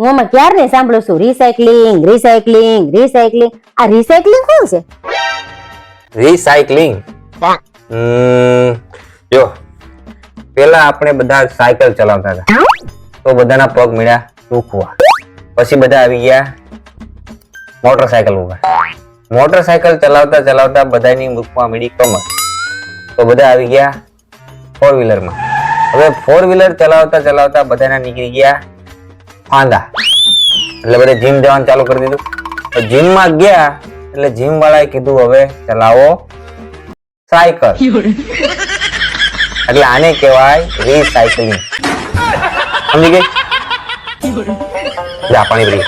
હું આમાં ક્યારને સાંભળું છું? રિસાયકલિંગ રિસાયકલિંગ રિસાયકલિંગ આ રિસાયકલિંગ શું છે? રિસાયકલિંગ જો, પેલા આપણે બધા સાયકલ ચલાવતા હતા. તો બધાના પગ મળ્યા દુખવા. પછી બધા આવી ગયા મોટરસાયકલ ઉપર. મોટરસાયકલ ચલાવતા ચલાવતા બધાની દુખવા મળી કમર. તો બધા આવી ગયા ફોર વ્હીલરમાં હવે ફોર વ્હીલર ચલાવતા ચલાવતા બધાના નીકળી ગયા ફાંદા. એટલે બધા જીમ જવાનું ચાલુ કરી દીધું. તો જીમમાં ગયા એટલે જીમ વાળાએ કીધું હવે ચલાવો સાયકલ. એટલે આને કહેવાય રીસાયકલિંગ સમજી ગઈ? જા પાણી ભરી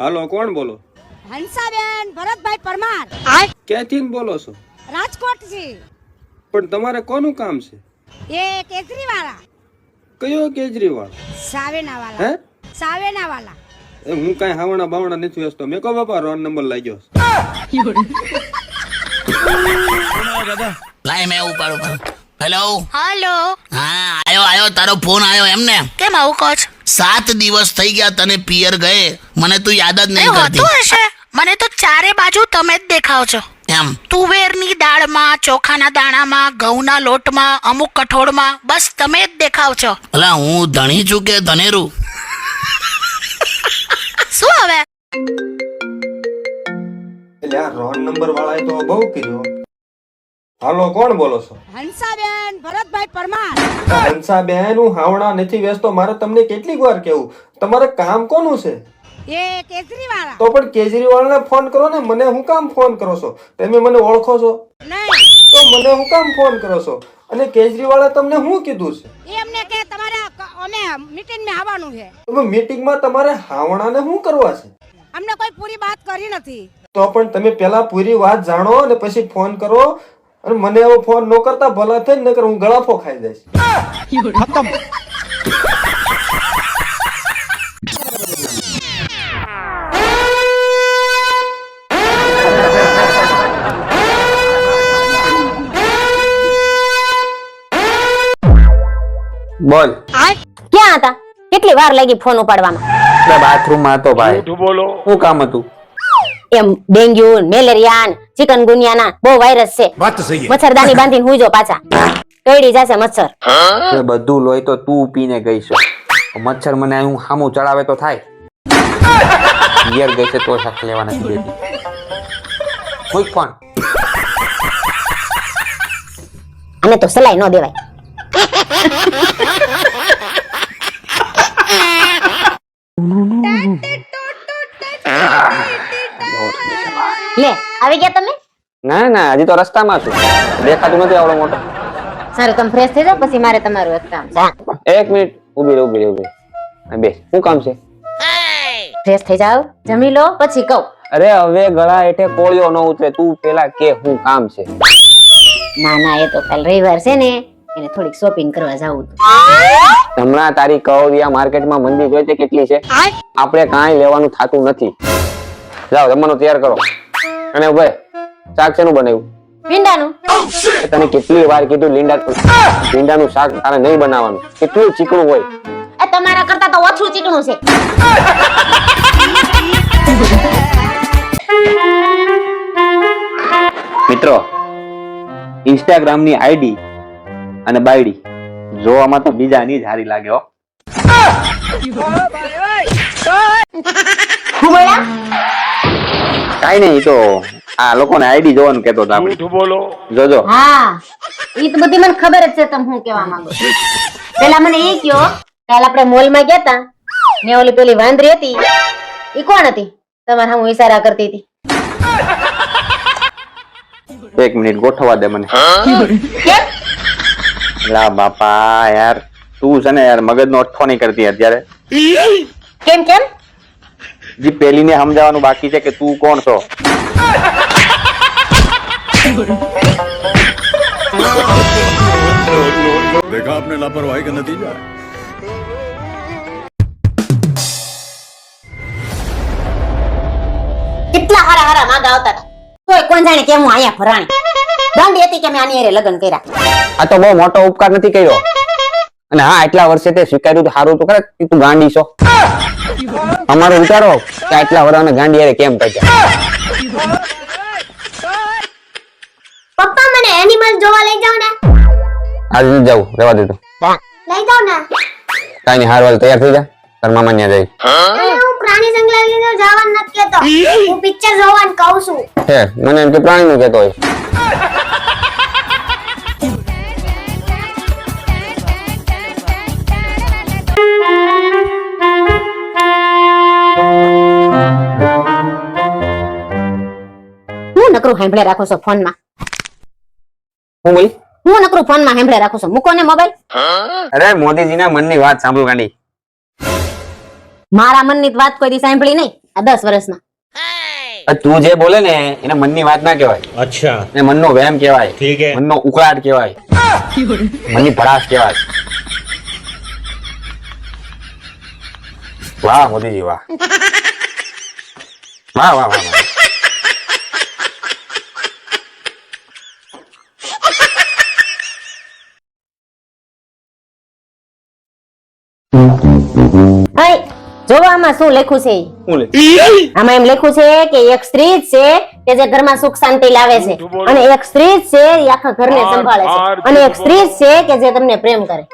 હાલો કોણ બોલો? હંસાબેન ભરતભાઈ પરમાર. ક્યાંથી બોલો છો? રાજકોટથી પણ તમારે કોનું કામ છે? એ કેજરીવાળા. કયો કેજરીવાલ સાવેના હે? વાળા એ હું કાઈ હાવણા બાવણા નથી વેચતો. મેં કહો બાપા રોન નંબર લાગ્યો લાય મેં ઉપાડ ઉપાડ હેલો હેલો. હા આયો આયો તારો ફોન આયો એમને કેમ આવું કહો છો? સાત દિવસ થઈ ગયા તને પિયર ગયે. મને તું યાદ જ નહીં કરતી. હશે. મને તો ચારે બાજુ તમે જ દેખાવ છો. એમ. તુવેરની દાળમાં ચોખાના દાણામાં ઘઉંના લોટમાં અમુક કઠોળમાં બસ તમે જ દેખાવ છો. અલા હું ધણી છું કે ધનેરું? શું હવે? એટલે આ રોન નંબર વાળાએ તો બહુ કર્યો હાલો કોણ બોલો છો? હંસાબેન ભરતભાઈ પરમાર. હંસાબેન હું હાવણા નથી વેચતો મારે તમને કેટલીક વાર કેવું? તમારે કામ કોનું છે? એ કેજરીવાળા. તો પણ કેજરીવાલને ફોન કરો ને મને હું કામ ફોન કરો છો? તમે મને ઓળખો છો? નહીં. તો મને હું કામ ફોન કરો છો? અને કેજરીવાલે તમને શું કીધું છે? એ અમને કે તમારે ક- અમે મીટિંગમાં આવવાનું છે. તમે મીટિંગમાં તમારે હાવણાને શું કરવા છે? અમને કોઈ પૂરી વાત કરી નથી. તો પણ તમે પેલા પૂરી વાત જાણો અને પછી ફોન કરો. અને મને એવો ફોન ન કરતા ભલા થઈ ને નકર હું ગળાફો ખાઈ જઈશ. બોલ. ક્યાં હતા? કેટલી વાર લાગી ફોન ઉપાડવામાં? બાથરૂમમાં હતો ભાઈ. શું કામ હતું? એમ ડેન્ગ્યુ મેલેરિયા ચિકનગુનિયાના બહુ વાયરસ છે. મચ્છરદાની બાંધીને હુઈજો પાછા. કઈડી જશે મચ્છર. એ બધું લોહી તો તું પીને ગઈ છો મચ્છર મને હું હામું ચડાવે તો થાય. પિયર ગઈ છે તો સાથ લેવા નથી દેતી કોઈ પણ. આને તો સલાઈ ન દેવાય. લે આવી ગયા તમે? ના ના હજી તો રસ્તામાં છું. દેખાતું નથી આવડો મોટો. સારું તમે ફ્રેશ થઈ જાઓ પછી મારે તમારું એક કામ છે. એક મિનિટ ઊભી રહે ઊભી રહે ઊભી બે શું કામ છે? ફ્રેશ થઈ જાઓ જમી લો પછી કહું. અરે હવે ગળા હેઠે કોળિયો ન ઉતરે તું પેલા કે શું કામ છે? ના ના એ તો કાલ રવિવાર છે ને. એને થોડીક શોપિંગ કરવા જાવું હતું. હમણાં તારી કવરિયા માર્કેટમાં મંદી જોઈ તે કેટલી છે? આપણે કાંઈ લેવાનું થાતું નથી. જાઓ જમવાનું તૈયાર કરો. અને ભાઈ શાક શેનું બનાવ્યું? ભીંડાનું. તને કેટલી વાર કીધું લીંડા લીંડાનું શાક તારે નહીં બનાવવાનું. કેટલું ચીકણું હોય. એ તમારા કરતા તો ઓછું ચીકણું છે. મિત્રો ઇન્સ્ટાગ્રામની આઈડી અને બાયડી. જોવામાં તો બીજાની જ હારી લાગે હો. કાઈ નહીં તો આ લોકોને આઈડી જોવાનું કેતો હતો આપણે. જોજો. હા ઈ તો બધી મને ખબર જ છે તમે હું કેવા માંગો પેલા મને એ કયો કાલ આપણે મોલમાં ગયા તા ને ઓલી પેલી વાંદરી હતી ઈ કોણ હતી? તમારે હું ઈશારા કરતી હતી. એક મિનિટ ગોઠવા દે મને. કેમ? લા બાપા યાર તું છે ને યાર મગજનો અઠ્ઠો નહીં કરતી અત્યારે કેમ કેમ જે પેલીને સમજાવવાનું બાકી છે કે તું કોણ છો देखा आपने लापरवाही का नतीजा है કેટલા હારા હારા માંગા આવતા હતા તોય કોણ જાણે કેમ હું અહીંયા ફરાણી ગાંડી હતી કે મેં આની હારે લગ્ન કર્યા. આ તો બહુ મોટો ઉપકાર નથી કર્યો. અને હા એટલા વર્ષે તે સ્વીકાર્યું તો સારું તો ખરે? કે તું ગાંડી છો. અમારો વિચારો કે આટલા વર્ષ ગાંડી હારે કેમ કર્યા પપ્પા મને એનિમલ જોવા લઈ જાવ ને. આજ નથી જવું રેવા દે તું. લઈ જાવ ને. કાઈ નહીં હારવાલ તૈયાર થઈ જા. તાર મામા ન્યા જઈ હું પ્રાણી સંગ્રહાલયમાં જવાનું નથી કેતો. હું પિક્ચર જોવાનું કહું છું. હે મને એમ કે પ્રાણી નું કેતો હોય. નકરું સાંભળે રાખો છો ફોનમાં? હું બોલી? હું નકરું ફોનમાં સાંભળે રાખો છો? મૂકો મોબાઈલ. અરે મોદીજીના મનની વાત સાંભળો ગાંડી. મારા મનની વાત કોઈ દી સાંભળી નહીં? આ 10 વર્ષમાં. તું જે બોલે ને એને મનની વાત ના કહેવાય. અચ્છા. ને મનનો વહેમ કહેવાય. ઠીક હે. મનનો ઉકળાટ કહેવાય. મનની ભડાશ કહેવાય. વાહ મોદીજી વાહ વાહ વાહ વાહ. વાહ. જોવામાં શું લખ્યું છે? આમાં એમ લખ્યું છે કે એક સ્ત્રી છે કે જે ઘરમાં સુખ શાંતિ લાવે છે. અને એક સ્ત્રી છે એ આખા ઘરને સંભાળે છે. અને એક સ્ત્રી છે કે જે તમને પ્રેમ કરે.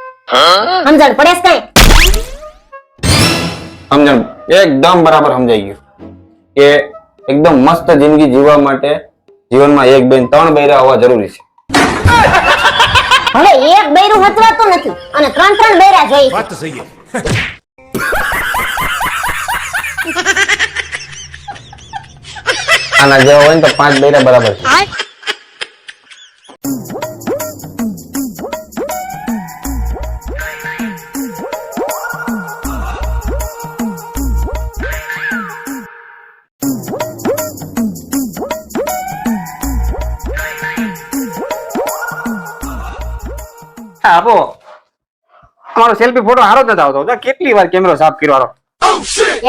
સમજણ પડે છે કઈ? સમજણ. એકદમ બરાબર સમજાઈ ગયું. કે એકદમ મસ્ત જિંદગી જીવવા માટે જીવનમાં એક બેન ત્રણ બૈરા હોવા જરૂરી છે. બૈરું હચવાતું નથી. અને ત્રણ ત્રણ બૈરા જોઈએ વાત સહી આના જેવા હોય ને તો પાંચ બૈરા બરાબર છે. આપો. અમારો સેલ્ફી ફોટો હારો જ નથી આવતો. કેટલી વાર કેમેરો સાફ કરવાનો.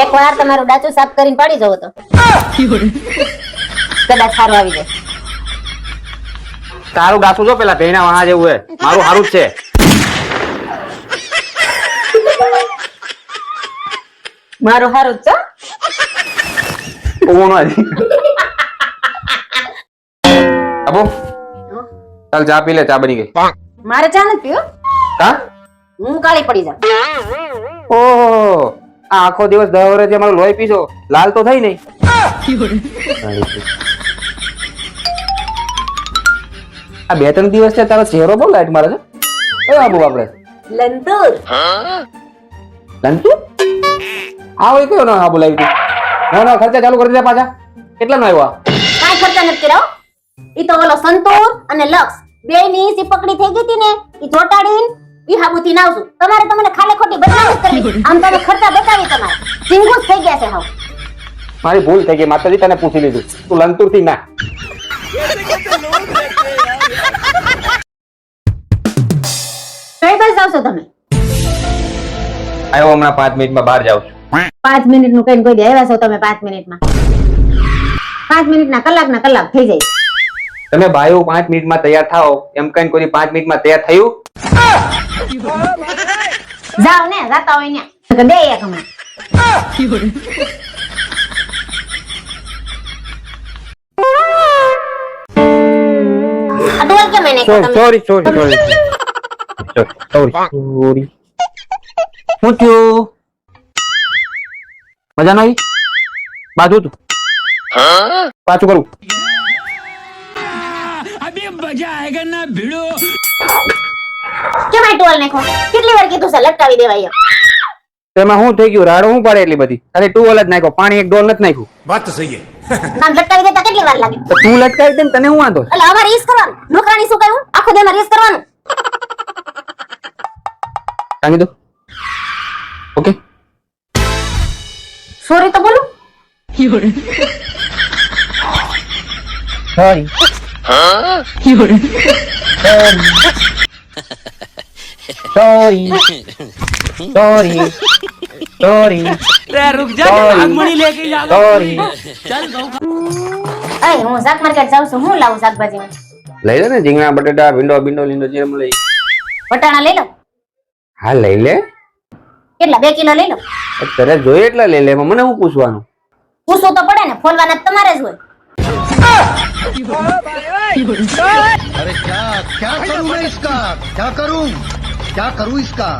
એક વાર તમારું ડાચું સાફ કરીને પડી જવો તો. કદાચ સારું આવી જાય. તારું ડાસું જો પેલા ભેના વાળા જેવું હે. મારું હારું જ છે. મારું સારું જ છે. ઊંઘ નો હજી. ચાલ ચા પી લે ચા બની ગઈ. મારે ચા નથી પીવો કા? હું કાળી પડી જાઉં. ઓહો આ આખો દિવસ દહ વર્ષ મારું લોહી પીશો. લાલ તો થઈ નહીં. આ બે ત્રણ દિવસ છે તારો ચહેરો બહુ લાઈટ મારે છે. એ બાબુ આપણે. લંતુર. લંતુર? આવો એ કયો ના હા બોલાવી ના ના ખર્ચા ચાલુ કરી દે પાછા. કેટલા નો આવ્યો કાઈ ખર્ચા નથી કર્યો ઈ તો ઓલો સંતોર અને લક્ષ. બે ની સીપકડી થઈ ગઈ હતી ને ઈ ચોટાડીન ઈ હાબુથી નાવશું તમારે તમને ખાલે ખોટી બદનામી કરવી આમ તમે ખર્ચા બતાવી તમારે. સિંગુસ થઈ ગયા છે હાવ. મારી ભૂલ થઈ ગઈ માતાજી તને પૂછી લીધું. તું લંતુરથી ના. કઈ બસ આવશો તમે? આવ્યો હમણાં પાંચ મિનિટમાં બહાર જાઉં છું. પાંચ મિનિટનું કઈ કોઈ આવ્યા છો તમે પાંચ મિનિટમાં? પાંચ મિનિટ ના કલાક ના કલાક થઈ જાય. તમે ભાઈઓ પાંચ મિનિટમાં તૈયાર થાઓ એમ કઈ કોઈ પાંચ મિનિટમાં તૈયાર થયું? જાઓ ને જાતા હોય ને. બે એક? Sorry sorry sorry sorry sorry શું થયું? મજા નહીં બાજુ તું. પાછું કરું. મજા આયગન ના ભીડો? કેમ ટોલ નાખો? કેટલી વાર કીધું છે લટકાવી દેવાય તેમાં શું થઈ ગયું? રાડો શું પડે એટલી બધી? અરે ટુવેલ જ નાખ્યો. પાણી એક ડોલ નથી નાખ્યું. વાત તો સહી નામ લટકાવી દેતા કેટલી વાર લાગે? તું લટકાવી દે તને હું વાંધો? એટલે અમારે રેસ કરવાનું. નોકરાની શું કરવું આખો દેમાં રેસ કરવાનું. કાંગી દો ઓકે. સોરી તો બોલું. Sorry 有人。Sorry. Sorry. Sorry. અરે રૂક જા આગમણી લે જા Sorry. ચાલ અરે હું શાક માર્કેટ જાઉં છું. હું લાવું શાકભાજી લઈ લે ને રીંગણા બટેટા ભીંડો ભીંડો લીંડો જે એમ લઈ. વટાણા લઈ લો. હા લઈ લે. કેટલા બે કિલો લઈ લો. તરે જોઈએ એટલા લઈ લે મને હું પૂછવાનું? પૂછો તો પડે ને ફોલવાના તમારે જ હોય. अरे क्या क्या करूं मैं इसका क्या करूं क्या करूं इसका